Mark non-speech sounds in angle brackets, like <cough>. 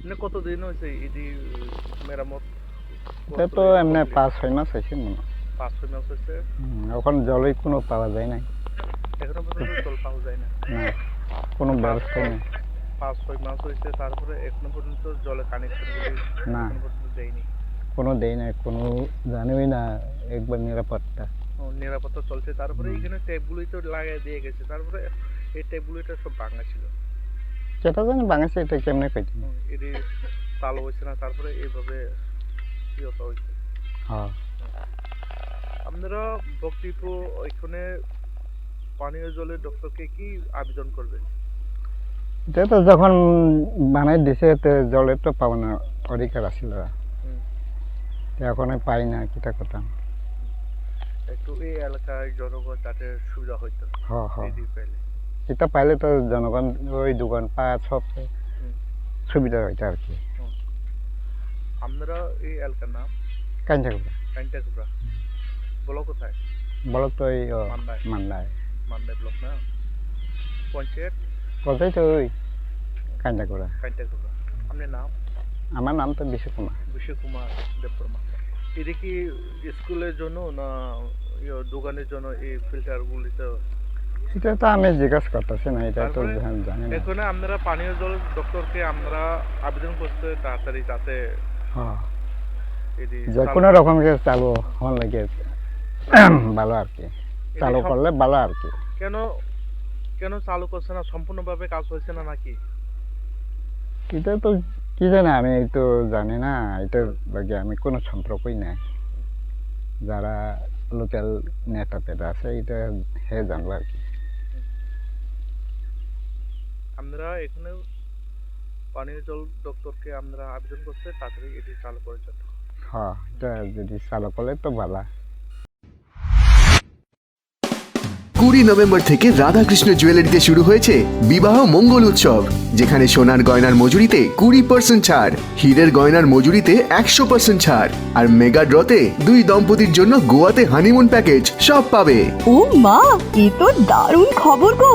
মানে কতদিন হয়েছে এটি মেরামত? তো এমনি পাঁচ ছয় মাস হয়েছে মনে হয়। পাঁচ ছয় মাস হয়েছে এখন জলই কোনো পাওয়া যায় নাই। এখনও পর্যন্ত জল পাওয়া যায় না না কোনো ব্যবস্থাই নেই। পাঁচ ছয় মাস হয়েছে তারপরে এখনও পর্যন্ত জলের কানেকশন না। দেয়নি। কোনো দেয় নাই কোনো জানিই না একবার নিরাপত্তা। নিরাপত্তা চলছে। তারপরে এখানে ট্যাপগুলোই তো লাগিয়ে দিয়ে গেছে। তারপরে এই ট্যাপগুলোটা সব ভাঙা ছিল। জানি বাংলাদেশে এটা কেমনে কইতে হয়েছে না তারপরে এইভাবে হ্যাঁ। আপনারা ওইখানে পানীয় জলের ডক্টরকে কি আবেদন করবে এটা তো যখন বানাই দিছে তো জলের তো পাওনা অধিকার আছিল হুম। এখন পাই না কিটা কথা একটু এই এলাকায় জনগণ যাতে সুবিধা হইতো। হ হ এটি পাইলে তো জনগণ ওই দোকান পাট সব সুবিধা হইতো আর কি। আপনারা এই এলাকার নাম? কাঞ্চাকুড়া কাইন্টাকুড়া বলো কোথায়? বলো তো এই মান্দায়। মান্দায়। ব্লক না? পঞ্চায়েত? কোথায় তো ওই কাঞ্চাকুড়া কাইন্টাকুড়া আপনার নাম? আমার নাম তো বিশ্বকুমার বিশ্বকুমার দেববর্মা। এটা কি স্কুলের জন্য না ইয়ে দোকানের জন্য এই ফিল্টারগুলি তো এটা তো আমি জিজ্ঞাসা করতেছি না এটা তো জানি- না। এখানে আপনারা পানীয় জল ডক্টরকে আমরা আবেদন করতে তাড়াতাড়ি যাতে হ্যাঁ। যে কোনো রকম কে চালু হওয়ার লাগে <clears throat> ভালো আর কি। চালু করলে ভালো আর কি। কেন কেন চালু করছে না? সম্পূর্ণভাবে কাজ হয়েছে না নাকি? এটা তো কি জানি আমি তো জানি না এটার লাগে আমি কোনো সম্পর্কই নাই। যারা লোকাল নেতা পেটা আছে এটা হে জানব আর কি। আমরা এখানে পানীয় জল ডক্টরকে আমরা আবেদন করতে তাড়াতাড়ি এটি চালু করে জন্য হ্যাঁ যদি চালু করলে তো ভালো। কুড়ি নভেম্বর থেকে রাধাকৃষ্ণ জুয়েলারিতে শুরু হয়েছে বিবাহ মঙ্গল উৎসব যেখানে সোনার গয়নার মজুরিতে কুড়ি পার্সেন্ট ছাড় হীরের গয়নার মজুরিতে একশো পার্সেন্ট ছাড় আর মেগা ড্রতে দুই দম্পতির জন্য গোয়াতে হানিমুন প্যাকেজ সব পাবে। ও মা এ তো দারুণ খবর গো!